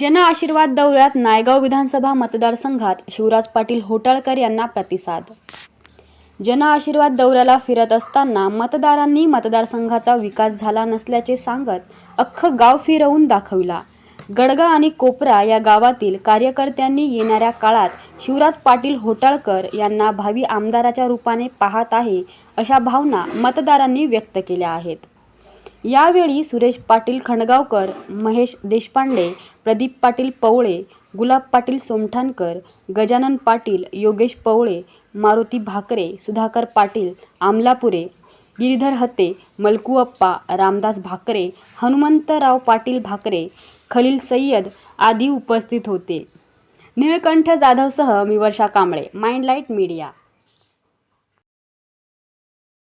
जन आशीर्वाद दौऱ्यात नायगाव विधानसभा मतदारसंघात शिवराज पाटील होटाळकर यांना प्रतिसाद. जन आशीर्वाद दौऱ्याला फिरत असताना मतदारांनी मतदारसंघाचा विकास झाला नसल्याचे सांगत अख्खं गाव फिरवून दाखविला. गडगा आणि कोपरा या गावातील कार्यकर्त्यांनी येणाऱ्या काळात शिवराज पाटील होटाळकर यांना भावी आमदाराच्या रूपाने पाहत आहे अशा भावना मतदारांनी व्यक्त केल्या आहेत. यावेळी सुरेश पाटील खंडगावकर महेश देशपांडे प्रदीप पाटील पवळे गुलाब पाटील सोमठाणकर गजानन पाटील योगेश पवळे मारुती भाकरे सुधाकर पाटील आमलापुरे गिरीधर हते मलकुअप्पा रामदास भाकरे हनुमंतराव पाटील भाकरे खलील सय्यद आदी उपस्थित होते. निळकंठ जाधवसह मी वर्षा कांबळे माइंडलाईट मीडिया.